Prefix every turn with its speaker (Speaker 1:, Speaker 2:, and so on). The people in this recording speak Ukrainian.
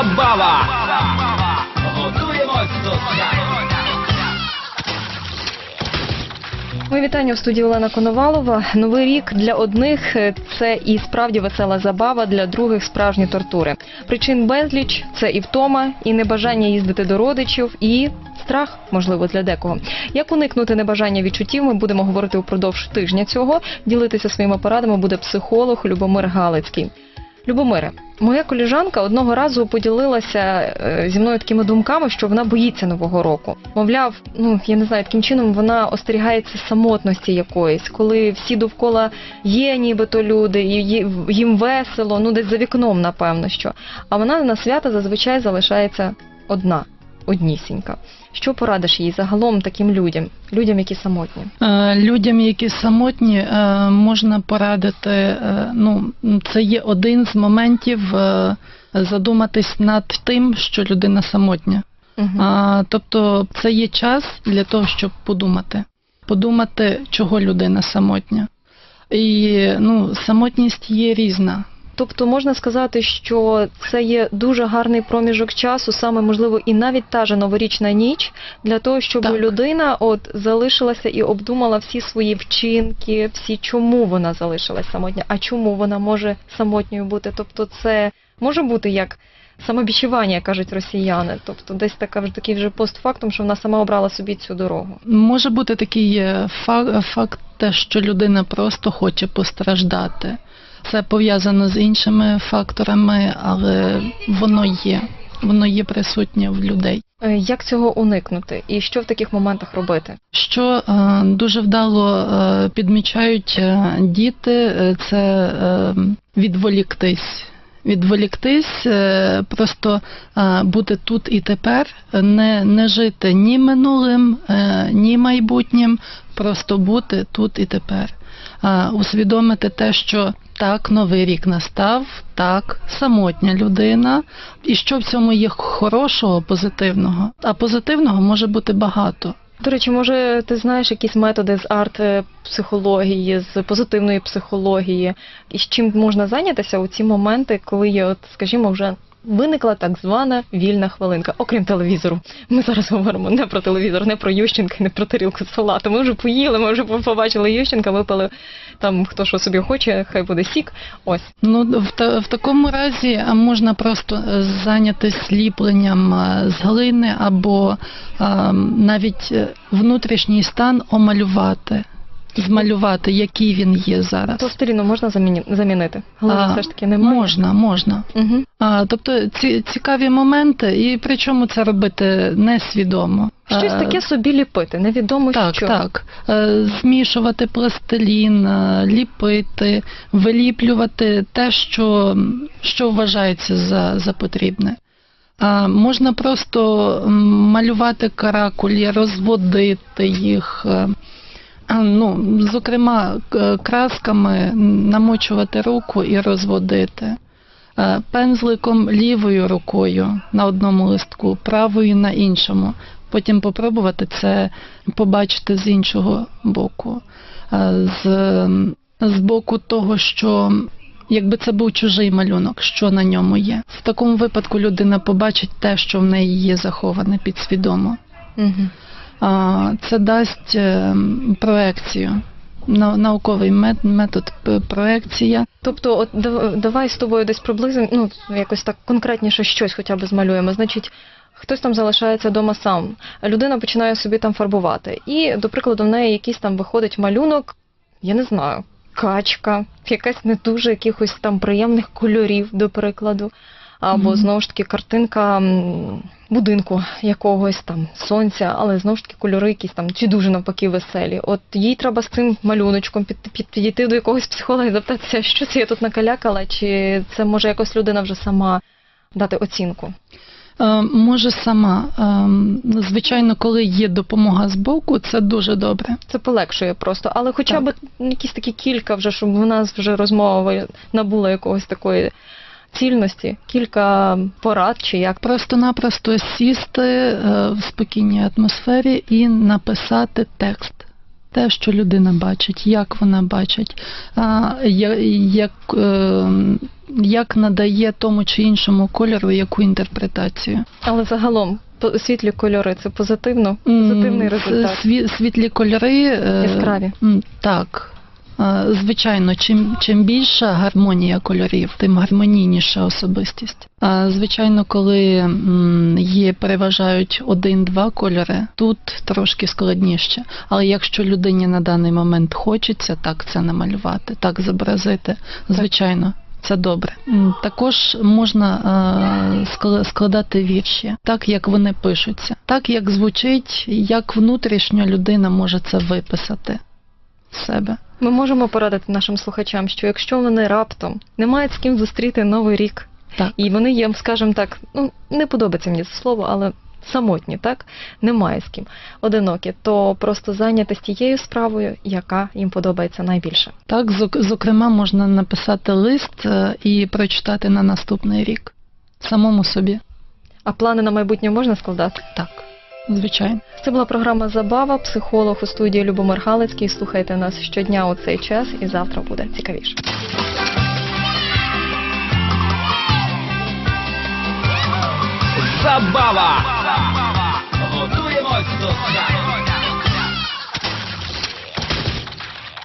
Speaker 1: Забава! Готуємось до свята!
Speaker 2: Мої вітання у студії Олена Коновалова. Новий рік для одних це і справді весела забава, для других справжні тортури. Причин безліч це і втома, і небажання їздити до родичів, і страх, можливо, для декого. Як уникнути небажання відчуттів, ми будемо говорити упродовж тижня цього. Ділитися своїми порадами буде психолог Любомир Галицький. Любомире, моя коліжанка одного разу поділилася е, зі мною такими думками, що вона боїться нового року. Мовляв, ну я не знаю, таким чином вона остерігається самотності якоїсь, коли всі довкола є, нібито люди, і їм весело, ну десь за вікном, напевно, що. А вона на свята зазвичай залишається одна, однісінька. Що порадиш їй загалом таким людям, людям, які самотні?
Speaker 3: Е, Людям, які самотні, е, можна порадити. е, Ну, це є один з моментів задуматись над тим, що людина самотня.
Speaker 2: Угу.
Speaker 3: Тобто, це є час для того, щоб подумати. Подумати, чого людина самотня. І ну, самотність є різна.
Speaker 2: Тобто можна сказати, що це є дуже гарний проміжок часу, саме можливо, і навіть та же новорічна ніч, для того, щоб
Speaker 3: Так.
Speaker 2: людина от залишилася і обдумала всі свої вчинки, всі чому вона залишилась самотня, а чому вона може самотньою бути. Тобто, це може бути як самобічування, кажуть росіяни. Тобто, десь така вже такий вже постфактум, що вона сама обрала собі цю дорогу.
Speaker 3: Може бути такий е, факт, те, що людина просто хоче постраждати. Це пов'язано з іншими факторами, але воно є. Воно є присутнє в людей.
Speaker 2: Е, Як цього уникнути, і що в таких моментах робити?
Speaker 3: Що е, дуже вдало е, підмічають е, діти, е, це е, відволіктись. Відволіктись, просто бути тут і тепер, не, не жити ні минулим, ні майбутнім, просто бути тут і тепер. Усвідомити те, що так, новий рік настав, так, самотня людина, і що в цьому є хорошого, позитивного. А позитивного може бути багато.
Speaker 2: До речі, може, ти знаєш якісь методи з арт-психології, з позитивної психології, і з чим можна зайнятися у ці моменти, коли є, от, скажімо, вже виникла так звана вільна хвилинка, окрім телевізору. Ми зараз говоримо не про телевізор, не про Ющенка, не про тарілку салату. Ми вже поїли, ми вже побачили Ющенка, випили там хто що собі хоче, хай буде сік. Ось.
Speaker 3: Ну, в, та, в такому разі можна просто е, зайнятися ліпленням е, з глини або е, навіть е, внутрішній стан омалювати, змалювати, який він є зараз.
Speaker 2: Пластиліну можна заміні- замінити. Глини все ж таки немає.
Speaker 3: Можна, можна.
Speaker 2: Угу.
Speaker 3: А, тобто ці цікаві моменти, і причому це робити несвідомо.
Speaker 2: Щось
Speaker 3: Е,
Speaker 2: таке собі ліпити, невідомо
Speaker 3: Так,
Speaker 2: що.
Speaker 3: так. Е, Змішувати пластилін, е, ліпити, виліплювати те, що, що вважається за, за потрібне. А можна просто малювати каракулі, розводити їх. Ну, зокрема, красками намочувати руку і розводити. Е, Пензликом лівою рукою на одному листку, правою на іншому. Потім попробувати це побачити з іншого боку. Е, З, з боку того, що якби це був чужий малюнок, що на ньому є. В такому випадку людина побачить те, що в неї є заховане підсвідомо.
Speaker 2: Угу.
Speaker 3: Це дасть е, проекцію. Нау- Науковий метод проекція.
Speaker 2: Тобто, от дав- давай з тобою десь приблизно, ну якось так конкретніше щось хоча б змалюємо. Значить, хтось там залишається вдома сам, людина починає собі там фарбувати. І, до прикладу, в неї якийсь там виходить малюнок, я не знаю, качка, якась не дуже якихось там приємних кольорів, до прикладу. Або знову ж таки картинка будинку якогось там сонця, але знову ж таки кольори якісь там чи дуже навпаки веселі. От їй треба з цим малюночком під, під, підійти до якогось психолога і запитатися, що це я тут накалякала, чи це може якось людина вже сама дати оцінку.
Speaker 3: Е, Може сама. Е, Звичайно, коли є допомога з боку, це дуже добре.
Speaker 2: Це полегшує просто, але хоча
Speaker 3: Так.
Speaker 2: б якісь такі кілька, вже щоб в нас вже розмова набула якогось такої цільності, кілька порад чи як.
Speaker 3: Просто-напросто сісти е, в спокійній атмосфері і написати текст. Те, що людина бачить, як вона бачить, як, е, як надає тому чи іншому кольору яку інтерпретацію.
Speaker 2: Але загалом світлі кольори це позитивно, позитивний результат.
Speaker 3: Світлі кольори. е,
Speaker 2: Яскраві.
Speaker 3: Так. Е, Звичайно, чим, чим більша гармонія кольорів, тим гармонійніша особистість. Звичайно, коли є переважають один-два кольори, тут трошки складніше. Але якщо людині на даний момент хочеться так це намалювати, так зобразити, звичайно. Це добре. Також можна е, складати вірші, так як вони пишуться, так як звучить, як внутрішньо людина може це виписати себе.
Speaker 2: Ми можемо порадити нашим слухачам, що якщо вони раптом не мають з ким зустріти новий рік,
Speaker 3: Так.
Speaker 2: і вони є, скажімо так, ну не подобається мені це слово, але самотні, так немає з ким одинокі, то просто зайнятися тією справою, яка їм подобається найбільше.
Speaker 3: Так, зокрема, можна написати лист е, і прочитати на наступний рік самому собі.
Speaker 2: А плани на майбутнє можна складати?
Speaker 3: Так, звичайно.
Speaker 2: Це була програма Забава, психолог у студії Любомир Галицький. Слухайте нас щодня у цей час, і завтра буде цікавіше.
Speaker 1: Забава! Готуємось до свята!